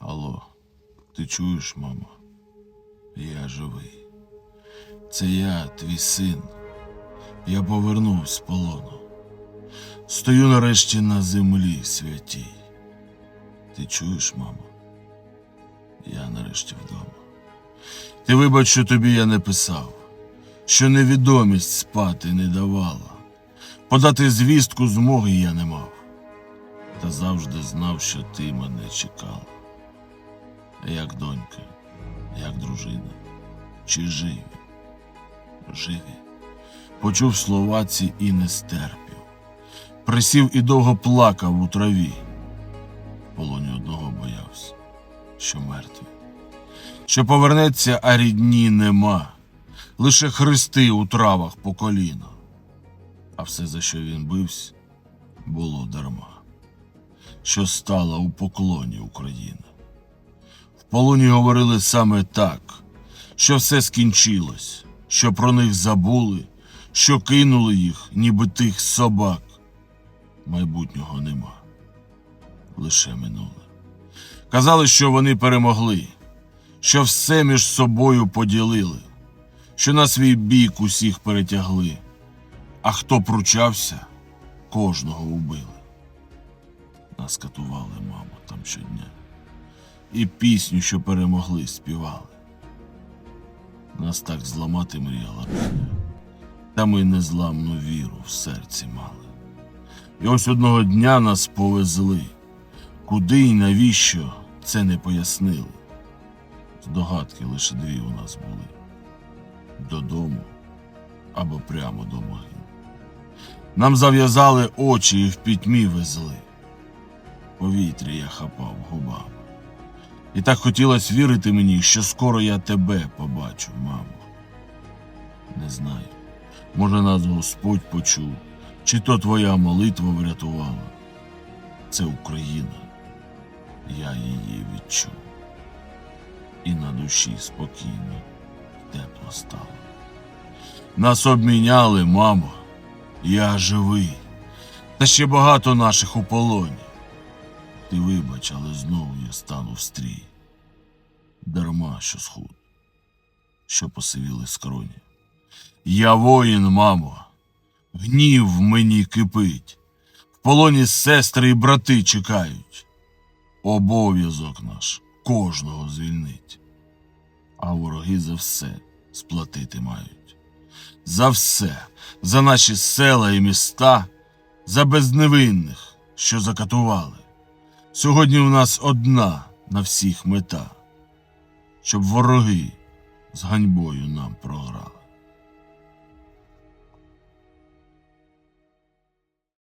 Алло, ти чуєш, мамо? Я живий. Це я, твій син. Я повернувся з полону. Стою нарешті на землі святій. Ти чуєш, мамо? Я нарешті вдома. Ти вибач, що тобі я не писав, що невідомість спати не давала. Подати звістку змоги я не мав, та завжди знав, що ти мене чекала. Як донька, як дружина, чи живі? Живі. Почув слова ці і не стерпів. Присів і довго плакав у траві. Полоні одного боявся, що мертві. Що повернеться, а рідні нема, лише хрести у травах по коліно. А все, за що він бився, було дарма, що стала у поклоні Україна. В полоні говорили саме так, що все скінчилось, що про них забули, що кинули їх, ніби тих собак. Майбутнього нема, лише минуле. Казали, що вони перемогли, що все між собою поділили, що на свій бік усіх перетягли, а хто пручався, кожного убили. Нас катували, мамо, там щодня, пісню, що перемогли, співали. Нас так зламати мріяла доля, та ми незламну віру в серці мали. І ось одного дня нас повезли. Куди і навіщо це не пояснили. Здогадки лише дві у нас були додому або прямо до могил. Нам зав'язали очі і в пітьмі везли. Повітря я хапав губами. І так хотілося вірити мені, що скоро я тебе побачу, мамо. Не знаю. Може, нас Господь почув, чи то твоя молитва врятувала. Це Україна. Я її відчув. І на душі спокійно, тепло стало. Нас обміняли, мамо. Я живий. Та ще багато наших у полоні. Ти вибач, але знову я стану в стрій. Дарма, що схуд, що посивіли скроні. Я воїн, мамо, гнів мені кипить. В полоні сестри і брати чекають. Обов'язок наш кожного звільнить. А вороги за все сплатити мають. За все, за наші села і міста, за безневинних, що закатували. Сьогодні у нас одна на всіх мета, щоб вороги з ганьбою нам програли.